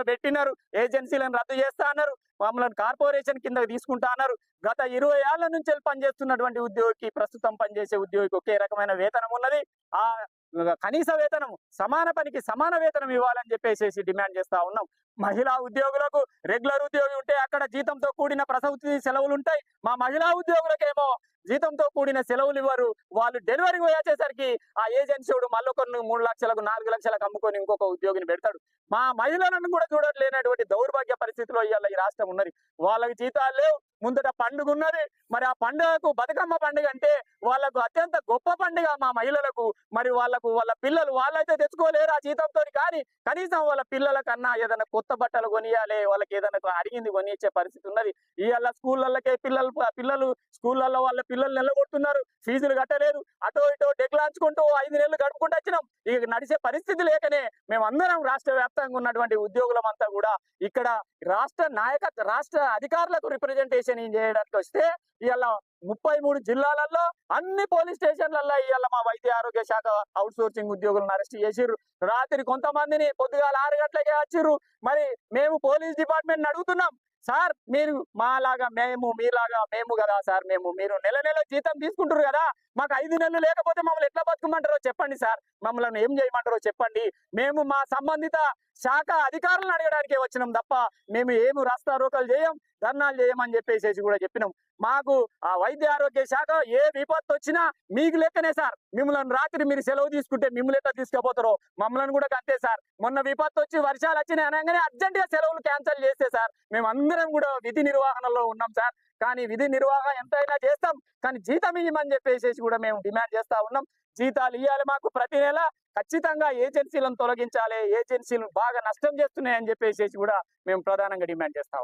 లో పెట్టినారు. ఏజెన్సీలను రద్దు చేస్తా అన్నారు. మమ్మల్ని కార్పొరేషన్ కింద తీసుకుంటా అన్నారు. గత ఇరవై ఏళ్ళ నుంచి పనిచేస్తున్నటువంటి ఉద్యోగికి ప్రస్తుతం పనిచేసే ఉద్యోగికి ఒకే రకమైన వేతనం ఉన్నది. ఆ కనీస వేతనం సమాన పనికి సమాన వేతనం ఇవ్వాలని చెప్పేసి డిమాండ్ చేస్తా ఉన్నాం. మహిళా ఉద్యోగులకు రెగ్యులర్ ఉద్యోగి ఉంటే అక్కడ జీతంతో కూడిన ప్రసూతి సెలవులు ఉంటాయి. మా మహిళా ఉద్యోగులకేమో జీతంతో కూడిన సెలవులు ఇవ్వరు. వాళ్ళు డెలివరీ వచ్చేసరికి ఆ ఏజెన్సీడు మళ్ళీ కొన్ని మూడు లక్షలకు నాలుగు లక్షలకు అమ్ముకొని ఇంకొక ఉద్యోగిని పెడతాడు. మా మహిళలను కూడా చూడట్లేనటువంటి దౌర్భాగ్య పరిస్థితిలో ఇవాళ ఈ రాష్ట్రం ఉన్నది. వాళ్ళకి జీతాలు లేవు. ముందట పండుగ ఉన్నది. మరి ఆ పండుగకు బతుకమ్మ పండుగ అంటే వాళ్ళకు అత్యంత గొప్ప పండుగ మా మహిళలకు. మరి వాళ్ళకు వాళ్ళ పిల్లలు వాళ్ళైతే తెచ్చుకోలేరు ఆ జీతంతో కానీ కనీసం వాళ్ళ పిల్లల కన్నా ఏదైనా కొత్త బట్టలు కొనియాలి వాళ్ళకి ఏదైనా అడిగింది కొనిచ్చే పరిస్థితి ఉన్నది. ఇవాళ స్కూళ్ళకే పిల్లలు పిల్లలు స్కూళ్ళల్లో వాళ్ళ పిల్లలు నిలబడుతున్నారు ఫీజులు కట్టలేదు. అటో ఇటో డెక్లాంచుకుంటూ ఐదు నెలలు గడుపుకుంటూ వచ్చినాం. ఇక నడిచే పరిస్థితి లేకనే మేమందరం రాష్ట్ర వ్యాప్తంగా ఉన్నటువంటి ఉద్యోగులమంతా కూడా ఇక్కడ రాష్ట్ర నాయకత్వ రాష్ట్ర అధికారులకు రిప్రజెంటేషన్ చేయడానికి వస్తే ఇవాళ ముప్పై మూడు జిల్లాలలో అన్ని పోలీస్ స్టేషన్లలో ఇవాళ మా వైద్య ఆరోగ్య శాఖ అవుట్ సోర్సింగ్ ఉద్యోగులను అరెస్ట్ చేసిర్రు. రాత్రి కొంతమందిని పొద్దుగాల ఆరు గంటలకే వచ్చిర్రు. మరి మేము పోలీస్ డిపార్ట్మెంట్ అడుగుతున్నాం. సార్ మీరు మాలాగా మేము మీలాగా మేము కదా సార్ మేము మీరు నెల నెల జీతం తీసుకుంటారు కదా. మాకు ఐదు నెలలు లేకపోతే మమ్మల్ని ఎట్లా బతుకమంటారో చెప్పండి సార్. మమ్మల్ని ఏం చేయమంటారో చెప్పండి. మేము మా సంబంధిత శాఖ అధికారులను అడగడానికి వచ్చినాం తప్ప మేము ఏమి రాస్తా రోకలు చేయం ధర్నాలు చేయమని చెప్పేసి కూడా చెప్పినాం. మాకు ఆ వైద్య ఆరోగ్య శాఖ ఏ విపత్తు వచ్చినా మీకు లెక్కనే సార్. మిమ్మల్ని రాత్రి మీరు సెలవు తీసుకుంటే మిమ్మల్ని ఎట్లా తీసుకుపోతారో మమ్మల్ని కూడా అంతే సార్. మొన్న విపత్తు వచ్చి వర్షాలు వచ్చినాయి అనగానే అర్జెంటుగా సెలవులు క్యాన్సిల్ చేస్తే సార్. మేము అందరం కూడా విధి నిర్వహణలో ఉన్నాం సార్. కానీ విధి నిర్వహణ ఎంతైనా చేస్తాం. కానీ జీతం ఇవ్వమని చెప్పేసి కూడా మేము డిమాండ్ చేస్తా ఉన్నాం. జీతాలు ఇవ్వాలి మాకు ప్రతి నెల. ఖచ్చితంగా ఏజెన్సీలను తొలగించాలి. ఏజెన్సీలు బాగా నష్టం చేస్తున్నాయని చెప్పేసి కూడా మేము ప్రధానంగా డిమాండ్ చేస్తా